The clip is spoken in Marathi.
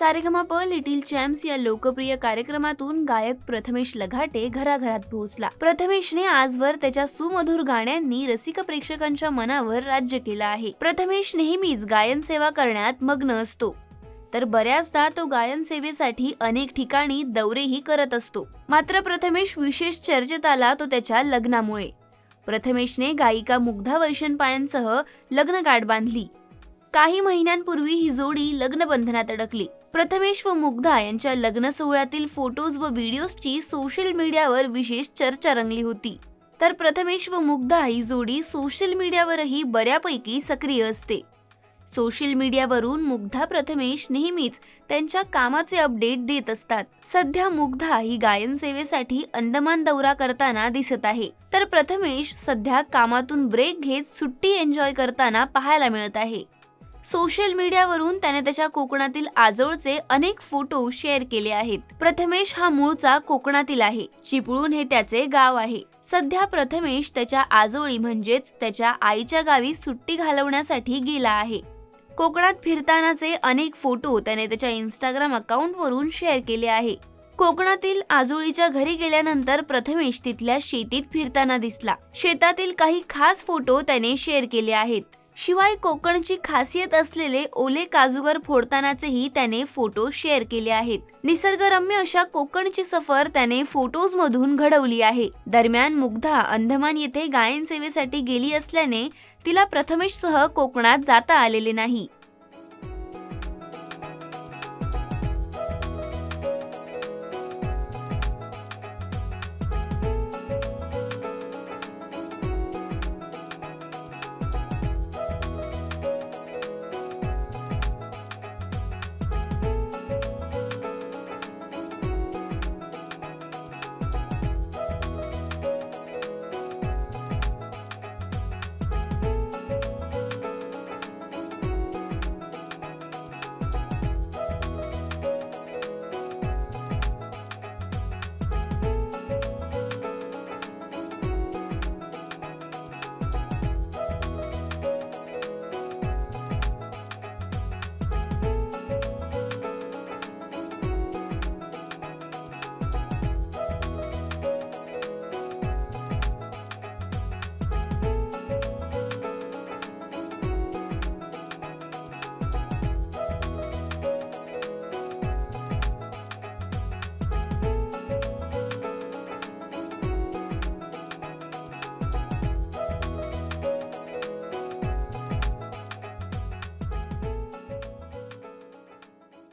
सारेगमाप लिटिल चॅम्प्स या लोकप्रिय कार्यक्रमातून गायक प्रथमेश लघाटे घराघरात पोहोचला. प्रथमेशने आजवर त्याच्या सुमधुर गाण्यांनी रसिक प्रेक्षकांच्या मनावर राज्य केलं आहे. प्रथमेश नेहमीच गायन सेवा करण्यात मग्न असतो. तर बऱ्याचदा तो गायन सेवेसाठी अनेक ठिकाणी दौरेही करत असतो. मात्र प्रथमेश विशेष चर्चेत आला तो त्याच्या लग्नामुळे. प्रथमेशने गायिका मुग्धा वैशनपायांसह लग्न गाठ बांधली. काही महिन्यांपूर्वी ही जोडी लग्नबंधनात अडकली. प्रथमेश व मुग्धा यांच्या लग्न सोहळ्यातील फोटोज व व्हिडिओजची सोशल मीडियावर विशेष चर्चा रंगली होती. तर प्रथमेश व मुग्धा ही जोडी सोशल मीडियावरही बऱ्यापैकी सक्रिय असते. सोशल मीडियावरून मुग्धा प्रथमेश नेहमीच त्यांच्या कामाचे अपडेट देत असतात. सध्या मुग्धा ही गायन सेवेसाठी अंदमान दौरा करताना दिसत आहे. तर प्रथमेश सध्या कामातून ब्रेक घेत सुट्टी एन्जॉय करताना पाहायला मिळत आहे. सोशल मीडियावरून त्याने त्याच्या कोकणातील आजोळचे अनेक फोटो शेअर केले आहेत. प्रथमेश हा मूळचा कोकणातील आहे. चिपळूण हे त्याचे गाव आहे. सध्या प्रथमेश त्याच्या आजोळी म्हणजेच त्याच्या आईच्या गावी सुट्टी घालवण्यासाठी गेला आहे. कोकणात फिरतानाचे अनेक फोटो त्याने त्याच्या इंस्टाग्राम अकाउंटवरून शेअर केले आहे. कोकणातील आजोळीच्या घरी गेल्यानंतर प्रथमेश तिथल्या शेतीत फिरताना दिसला. शेतातील काही खास फोटो त्याने शेअर केले आहेत. शिवाय कोकणची खासियत असलेले ओले काजूगर फोडतानाचेही त्याने फोटो शेअर केले आहेत. निसर्गरम्य अशा कोकणची सफर त्याने फोटोज मधून घडवली आहे. दरम्यान मुग्धा अंदमान येथे गायन सेवेसाठी गेली असल्याने तिला प्रथमेशसह कोकणात जाता आलेले नाही.